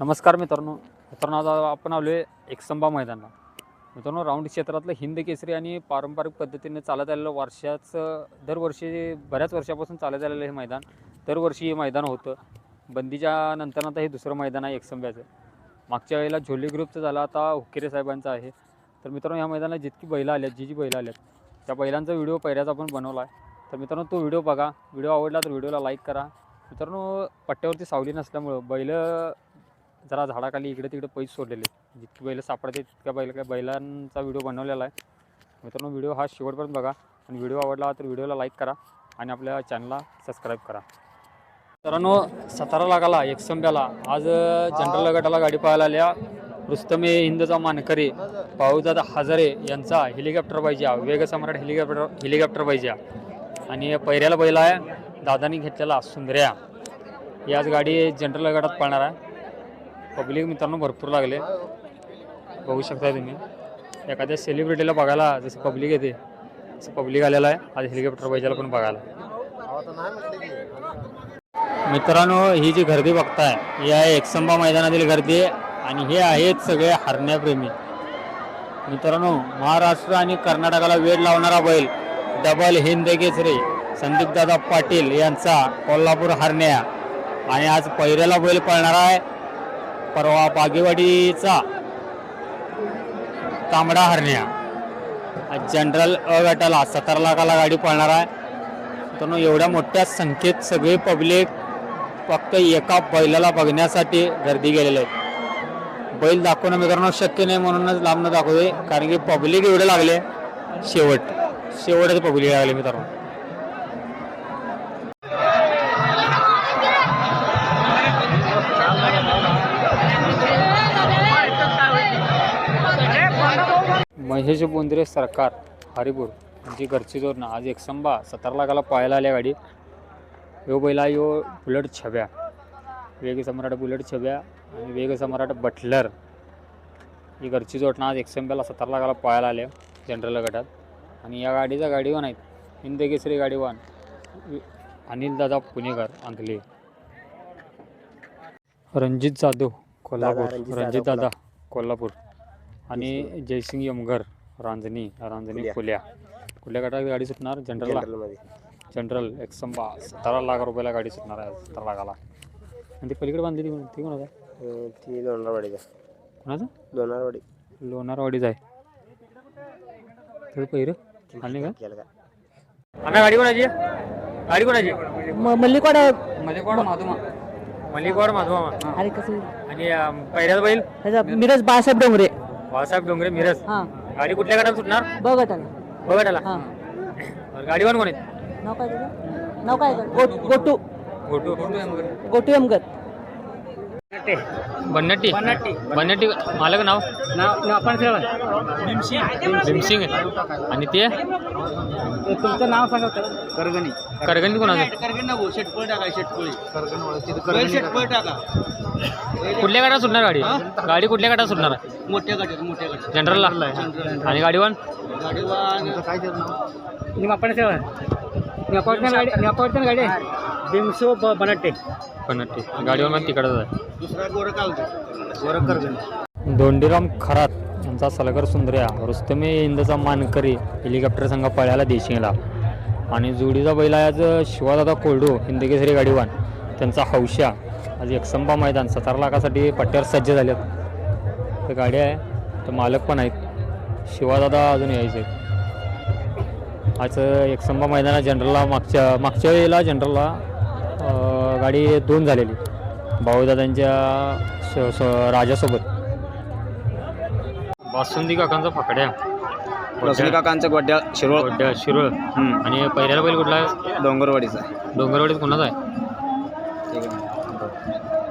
नमस्कार मित्रांनो. मित्रांनो आज आपण आलो आहे एकसंबा मैदानला. मित्रांनो राऊंड क्षेत्रातलं हिंद केसरी आणि पारंपरिक पद्धतीने चालत आलेलं वर्षाचं दरवर्षी बऱ्याच वर्षापासून चालत आलेलं हे मैदान दरवर्षी हे मैदान होतं. बंदीच्या नंतर आता हे दुसरं मैदान आहे एकसंब्याचं. मागच्या वेळेला झोले ग्रुपचं झालं आता हुकेरे साहेबांचं आहे. तर मित्रांनो या मैदानात जितकी बैलं आल्यात जी जी बैलं आल्यात त्या बैलांचा व्हिडिओ पहिल्याचा आपण बनवला आहे तर मित्रांनो तो व्हिडिओ बघा. व्हिडिओ आवडला तर व्हिडिओला लाईक करा. मित्रांनो पट्ट्यावरती सावली नसल्यामुळं बैलं जरा झाडाखाली इकडे तिकडे पैसे सोडलेले. जितके जितकी बैलं सापडते तितक्या बैल काय बैलांचा व्हिडिओ बनवलेला आहे. मित्रांनो व्हिडिओ हा शेवटपर्यंत बघा. आणि व्हिडिओ आवडला तर व्हिडिओला लाईक करा आणि आपल्या चॅनलला सबस्क्राईब करा. मित्रांनो सतारा लागाला एकसंब्याला आज जनरल गटाला गाडी पाहायला आल्या. रुस्तमे हिंदचा मानकरी पाऊदादा हजारे यांचा हेलिकॉप्टर पाहिजे. वेगसम्राट हेलिकॉप्टर हेलिकॉप्टर पाहिजे. आणि पहिऱ्याला बैल आहे दादानी घेतलेला सुंदर्या. ही आज गाडी जनरल गटात पळणार आहे. पब्लिक मित्रांनो भरपूर लागले. बघू शकता तुम्ही. एखाद्या सेलिब्रिटीला बघायला जसं पब्लिक येते तसं पब्लिक आलेलं आहे. आज हेलिकॉप्टर पाहिजेला पण बघायला? मित्रांनो ही जी गर्दी बघताय ही आहे एकसंबा मैदानातील गर्दी आणि हे आहेत सगळे हरण्याप्रेमी. मित्रांनो महाराष्ट्र आणि कर्नाटकाला वेळ लावणारा बैल डबल हिंद केसरी संदीपदादा पाटील यांचा कोल्हापूर हरण्या. आणि आज पहिऱ्याला बैल पळणार आहे. परवा बागेवाडीचा तांबडा हरण्या. जनरल अ गटाला सतरा लाखाला गाडी पळणार आहे. तर एवढ्या मोठ्या संख्येत सगळे पब्लिक फक्त एका बैलाला बघण्यासाठी गर्दी गेलेले आहेत बैल दाखवणं मित्रांनो शक्य नाही म्हणूनच लांबनं दाखवते कारण की पब्लिक एवढे लागले. शेवट शेवटच पब्लिक लागले मित्रांनो. महेश बोंद्रे सरकार. हरिपूर यांची घरची जोडणं आज एकसंबा सतरा लाखाला पाहायला आल्या गाडी. यो बैला यो बुलट छब्या. वेग सम्राट बुलट छब्या आणि वेग सम्राट बटलर. ही घरची जोडणं आज एकसंब्याला सतरा लाखाला पाहायला आल्या जनरल गटात. आणि या गाडीचा गाडीवान आहेत. हिंद केसरी गाडीवान अनिल दादा पुणेकर अंकले. रणजित जाधव कोल्हापूर. रणजित दादा कोल्हापूर. आणि जयसिंग यमगर रांजणी रांजणी कुल्या. कुल्या गटात गाडी सुटणार जनरलला. जनरलमध्ये. जनरल एक्संबा सतरा लाख रुपयाला गाडी सुटणार आहे सतरा लाखाला. आणि ती पलीकडे बांधली ती कोण ती कोणाचा ती लोणारवाडीचा कोणाचा? लोणारवाडी. लोणारवाडीच आहे. तर पहिरं आणि का केलं का? आम्ही गाडी कोणाची? आहे? गाडी कोणाची? मल्लिकवाड मलिकवाड माधुमा. मलिकवाड माधुमा. अरे कसं? आणि अं, पहिल्याच बैल? ह्याचा मिरज बाळासाहेब डोंगरे. बाळासाहेब डोंगरे मिरज. हा. गाडी कुठल्या गटात सुटणार? बघत आला बघा हा कोण आहे नाव काय त्याचं नाव काय त्याचं? गो- गोटू. गोटू गोटू एमगत बन्नट्टी बन्नट्टी मालक नाव? भीमसिंग. आणि ते? तुमचं नाव सांगा करगणी. करगंदी कोणाचं? कुठल्या गाड्या सुटणार गाडी? गाडी कुठल्या गाड्या सुटणार आहे? मोठ्या गाड्या मोठ्या गाड्या जनरलला आणि गाडीवान? गाडीवान. निमापण सेवा निमापडच्या गाडी निमापडच्या गाडी बिमसो बनट्टे बन्नट्टी गाडीवान मग तिकडच आहे दुसरा दोंडीराम खरात यांचा सलगर सुंदर्या रुस्तमे इंदचा मानकरी हेलिकॉप्टर संघ पळ्याला देशिंगला. आणि जोडीचा बैल आहे आज शिवादादा कोल्डो हिंदकेसरी गाडीवान. त्यांचा हौशा. आज एकसंबा मैदान सतरा लाखासाठी पट्ट्यावर सज्ज झालेत. तर गाडी आहे तर मालक पण आहेत. शिवादादा अजून यायचे आहेत आज एकसंबा मैदानात जनरलला मागच्या मागच्या वेळेला जनरलला गाडी दोन झालेली. भाऊदादांच्या स- स- राजासोबत. बासुंदी काकांचा पकड्या. रोशनी काकांचं गोड्या शिरोळ. गोड्या शिरोळ. आणि पहिल्याला बैल कुठला आहे? डोंगरवाडीचा डोंगरवाडीत कोणाचा आहे?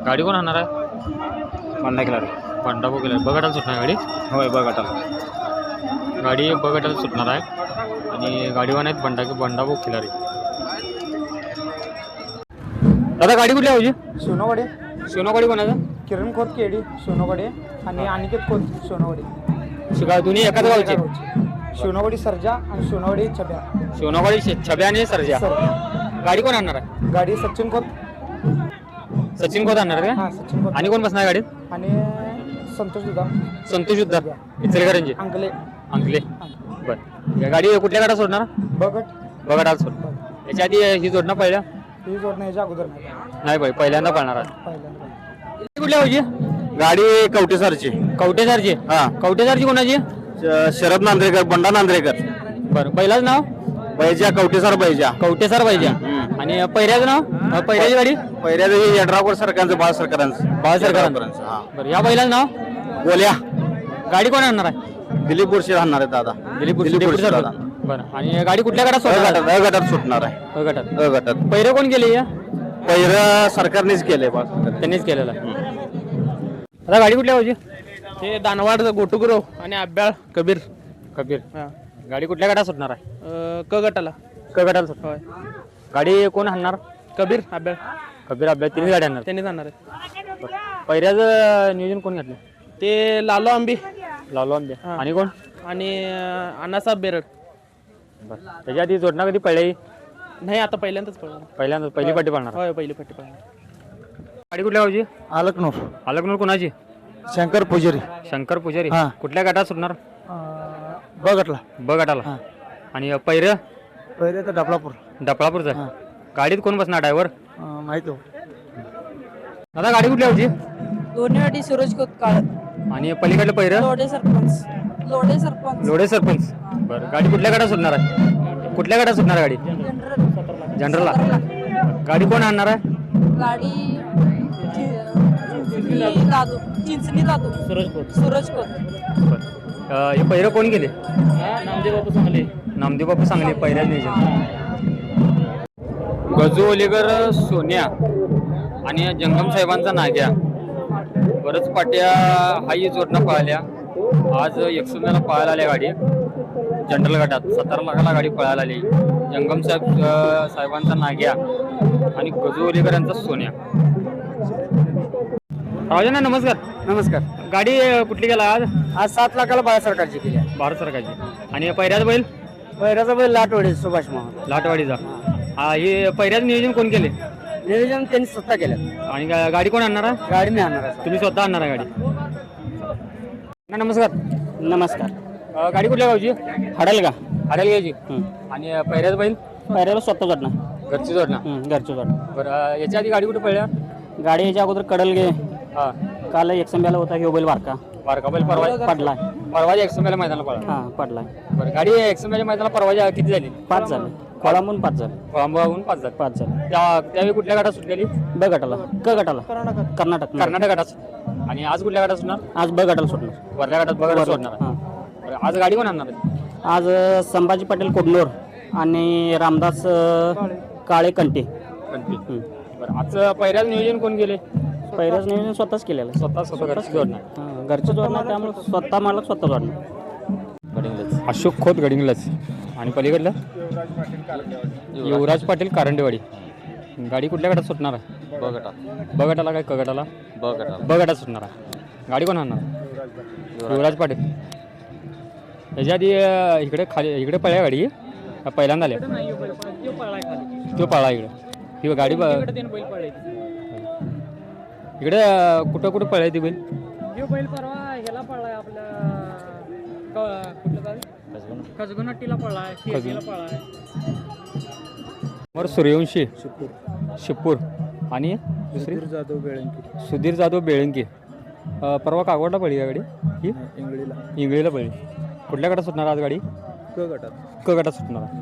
गाडी कोण आणणार आहे? पन्ना किलो पंढापू केला बघाटाला सुटणार गाडी. होय बघा गाडी बघाटाला सुटणार आहे. आणि गाडीवान आहेत बंडा बंडाभाऊ खिलारी. दादा गाडी कुठली हवी सोनवाडे सोनागाडी. कोणाचं? किरण खोत केडी सोनवाडे आणि अनिकेत खोत सोनवाडे शिका दोन्ही एकाच गावचे? सोनवाडी सर्जा आणि सोनवाडी छब्या. सोनागाडी छब्या आणि सरजा. सर गाडी कोण आणणार आहे? गाडी सचिन खोत. सचिन खोत आणणार आहे हा का सचिन खोत. आणि कोण बसणार गाडीत? आणि संतोष दुधा संतोष उद्धार इचलकरांचे अंकले अंकले बर. या गाडी कुठल्या गाडा सोडणार? बघट बघा डाल सोड. याच्या आधी ही जोडणं पहिल्या? ही जोडणं याच्या अगोदर नाही. नाही भाई पहिल्यांदा पळणार आहे. पहिल्यांदा कुठल्या होती गाडी कवटेसरची कवटेसारची हा. कवटेसारची कोणाची? शरद नांद्रेकर बंडा नांद्रेकर. बरं पहिलाच नाव? बैजा कवटेसर बैजा कवटेसार पाहिजे आणि पहिल्याचं नाव? अं, पहिल्याची गाडी? पहिल्याचं हे यड्रावकर सरकारचं बाळ सरकारांचं. बाळ सरकारांचं. हा. बरं या बैलाचं नाव? बोल्या गाडी कोण आणणार आहे? दिलीप बुरशी राहणार आहेत दादा. दिलीप दादा. बरं. आणि गाडी कुठल्या गाडात अ सोडणार? गटात अ गटात सुटणार आहे. आहे? अ गटात. अ गटात. पहिरे कोण गेले या? पहिलं सरकारनेच केलंय बा. त्यांनीच केलेलं आहे. आता गाडी कुठल्या होती हे दानवाड गोटुगुरव आणि आब्याळ कबीर. कबीर. हा. गाडी कुठल्या गाडात सुटणार आहे? अं, क गटाला. क गटाला सुटणार. होय. गाडी कोण हाणणार कबीर आब्याळ कबीर अभ्यास तिन्ही गाडी आणणार. त्यांनी जाणार आहे पहिल्याचं नियोजन कोण घातलं ते लालो आंबी. लावलो हा. आणि कोण? आणि अं, अण्णासाहेब बेरड. बरं. त्याच्या आधी जोडणं कधी पडली नाही आता पहिल्यांदाच पळणार पहिल्यांदा पहिली पाठी पडणार. होय पहिली पट्टी पळणार गाडी कुठल्या गावची? आलकनूर. अलकनूर कोणाची? शंकर पुजारी. शंकर पुजारी. हा. कुठल्या गटात सुटणार? बघटला ब गटाला. आणि पैर? पहिले तर डबलापूर. डपळापूरचं गाडीत कोण बसणार ड्रायव्हर? माहिती हो. दादा गाडी कुठल्या होती दोन्ही वाटी सूरज कोतकाळ. आणि पलीकडलं पैर लोढे सरपंच. लोढे सरपंच. लोढे सरपंच. बरं गाडी कुठल्या गाड्यात सुटणार आहे? कुठल्या गाड्यात सुटणार आहे गाडी? जनरलला. गाडी कोण आणणार आहे? गाडी चिंचणी लादू. चिंचणी लादू. सूरज कोत सूरज कोत बरं. अं, हे पैर कोण गेले? नामदेव बापू सांगले. नामदेव बापू सांगली पहिल्या नियोजन. गजू ओलेकर सोन्या आणि जंगम साहेबांचा नाग्या. बरंच पाट्या हाही जोडणं पळाल्या. आज एकसुंद्याला पळायला आल्या गाडी. जनरल गटात सतरा लाखाला गाडी पळायला आली. जंगम साहेब साहेबांचा नाग्या आणि गजू ओलेकर यांचा सोन्या राजा नमस्कार. नमस्कार. गाडी कुठली गेला आज? आज सात लाखाला बाळा सरकारची केली भारत सरकारची. आणि पहिल्याच बैल? पहिल्याचा बैल लाटवडे सुभाष मोहन लाटवाडीचा. हा हे पहिल्याच नियोजन कोण केले? नियोजन त्यांनी स्वतः केलं. आणि गा- गाडी कोण आणणार आहे? गाडी मी आणणार आहे. तुम्ही स्वतः आणणार आहे गाडी. ना, नमस्कार. नमस्कार. अं, गाडी कुठल्या गावची? हडेल का हाडायला घ्यायची आणि अं, पहिल्याच बैल? पहिल्याला स्वतः जोडणार घरची जोडणार घरचं जोडणार बरं अं, याच्या आधी गाडी कुठे पडल्या गाडी याच्या अगोदर कडल गे हा. काल एकसंब्याला होता ह्यो बैल बारका बैल परवा पडलाय. परवाच्या एक्समेला मैदानाला पडला हा पडलाय. बरं गाडी एक्समेच्या मैदानाला परवाच्या किती झाली? पाच झाले. खोळामून पाच झाले. कोळंबाहून पाच झाली. पाच झाले. त्या त्यावेळी कुठल्या गाडा सुटलेली ब गटाला. क गटाला. कर्नाटक. कर्नाटक गाडात आणि आज कुठल्या गाडात सुटणार? आज ब गटाला सुटणार. वरल्या गाडात बघा सोडणार. आहे. हा. बरं, आज गाडी कोण आणणार आहे? आज अ, संभाजी पाटील कोडनूर आणि रामदास अ, काळे कंटे. बरं आज पहिल्याच नियोजन कोण गेले पहिल्याच नियोजन स्वतःच केलेलं आहे. स्वतः स्वतः घरची जोडणार. हा, घरचं जोडणार त्यामुळे स्वतः मालक स्वतः जोडणार. अशोक खोत गडिंगलच आणि पलीकडलं? युवराज पाटील कारंडेवाडी. गाडी कुठल्या गटात सुटणार? आहे ब गटाला काय? क गटाला ब गटात सुटणार. आहे गाडी कोण आणणार? युवराज पाटील. त्याच्या आधी अं, इकडे खाली इकडे पळ्या गाडी. का पहिल्यांदा आल्या. तो पळा इकडे. ही गाडी ब- इकडे अं, कुठं कुठं पळाय ती बैल? बैल परवा खजगुनट्टीला पळलाय केजीला पळलाय वर सूर्यवंशी. शिपूर. आणि दुसरी? जाधव बेळंकी. सुधीर जाधव बेळंकी. अं, परवा कागवाडला पडली का गाडी? ही? इंगळीला. इंगळीला पडली कुठल्या गटात सुटणार आज गाडी? क गटात. क गटात सुटणार आहे.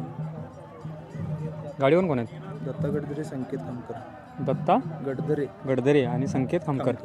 गाडीवर कोण आहेत? दत्ता गडदरे संकेत खामकर. दत्ता गडदरे. गडदरे आणि संकेत खामकर.